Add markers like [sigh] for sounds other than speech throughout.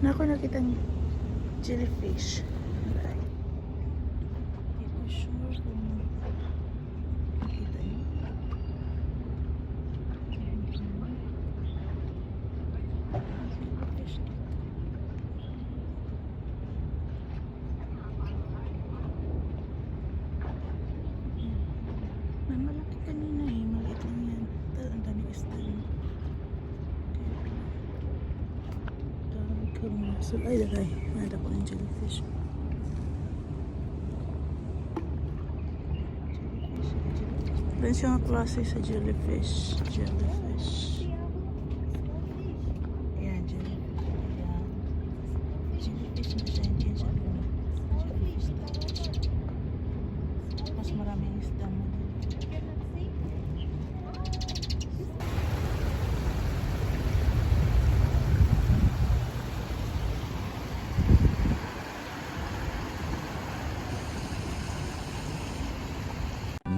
Na ako nakita ng jellyfish. Aray. Hindi ko sure nakita niyo. Jellyfish dito. May malaki kanina eh. Maliit lang yan. Ito, ang daming isda yun. Dami kamaso. Ay, daray. Nada ko ng jellyfish. Jellyfish, jellyfish. Rin siyang klase sa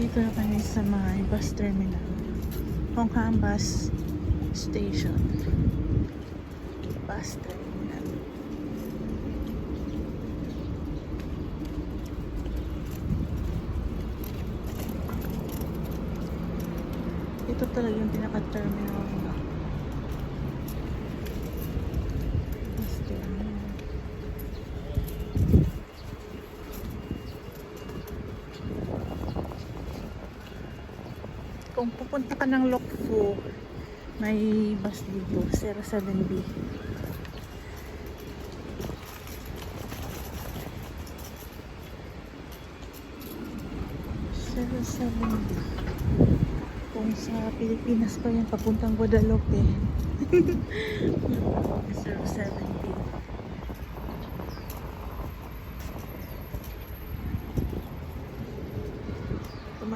Dito na kami sa may bus terminal. Hongkong Bus Station. Bus terminal. Ito talaga yung pinaka-terminal na. Kung pupunta ka ng Lokfu, may bus dito, 07B. Zero seven B. Kung sa Pilipinas pa yan, papuntang Guadalupe. [laughs] Zero seven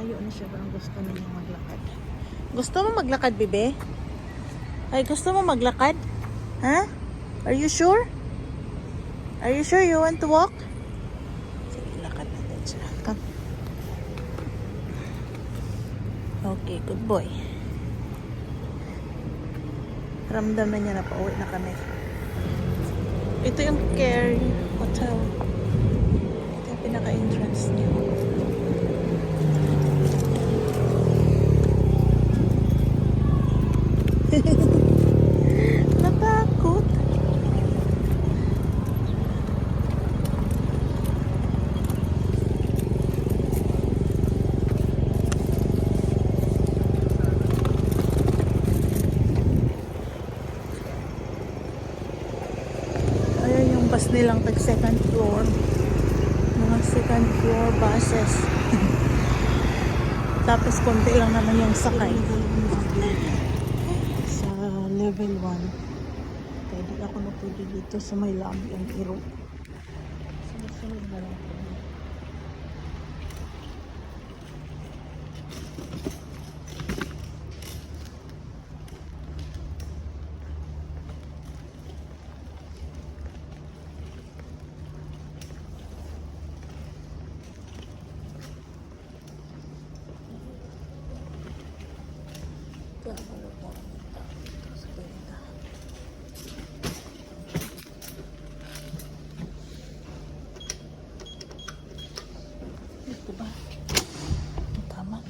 Tumayo na siya, parang gusto na niya maglakad. Gusto mo maglakad, bebe? Ay, gusto mo maglakad? Ha? Are you sure? Are you sure you want to walk? Sige, lakad natin siya. Come. Okay, good boy. Ramdam na niya na pauwi na kami. Ito yung care hotel. Ito yung pinaka-entrance niya. [laughs] Natakot. Ayan yung bus nilang tag second floor. Mga second floor buses. [laughs] Tapos konti lang naman yung sakay. Level 1. Kaya di ako na dito sa may lobby ang iro. Sunod-sunod na lang ako. Kabalo po. Sa kwenta. Ito ba? Tama.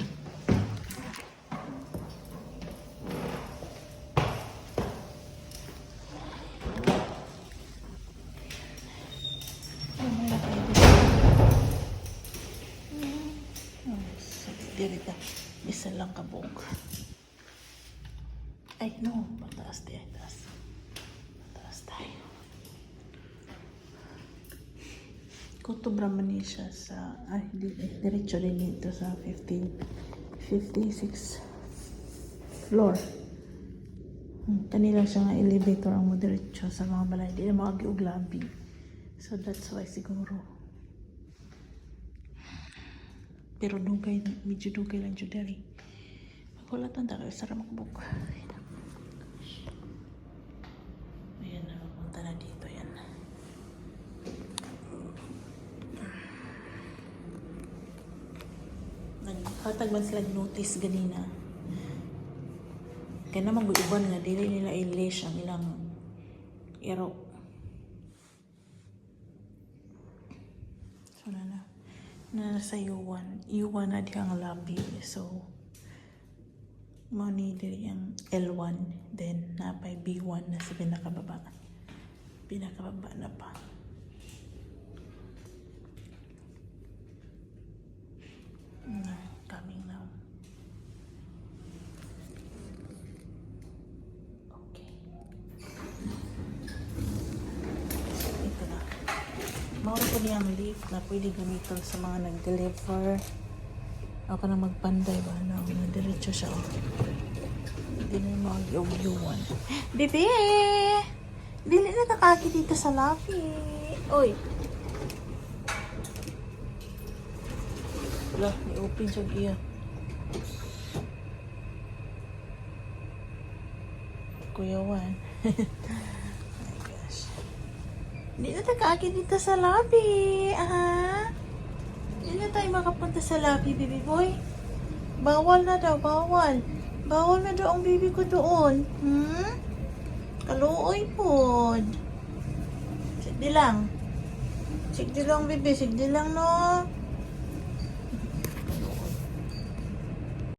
Isa lang kabog. Ay, no. Pataas di. Ay, taas. Pataas tayo. Kutub naman niya siya sa... Ay, di, eh, diretso din dito sa 15... 56 floor. Hmm, kanila siya nga elevator ang mo diretso sa mga balay. Di na mga giug labi. So that's why siguro. Pero dugay, medyo dugay lang dyan dari. Magkulatan tayo, sarap makabuk. Ayan na, mapunta na dito yan. Naghatag man sila notice ganina. Kaya naman uban nga, dili nila i-lace ang ilang iro. So na na. Sa U1. U1 na di ang lobby. So, mo ni dili ang L1. Then, na pa B1 na sa pinakababa. Pinakababa na pa. Na, coming now. Okay. Ito na. Mauro po niyang lift na pwede gamitin sa mga nag-deliver. Ako na magpanday ba na na diretso siya. Hindi na mag yuwan Bebe! Dili na nakaki dito sa lobby. Oy! Wala, may open siya iya. Kuya gosh. [laughs] Hindi na nakaki dito sa lobby. Ah. Hindi na tayo makapunta sa lobby, baby boy. Bawal na daw, bawal. Bawal na daw ang baby ko doon. Hmm? Kaluoy pod. Sigdi lang. Sigdi lang, baby. Sigdi lang, no?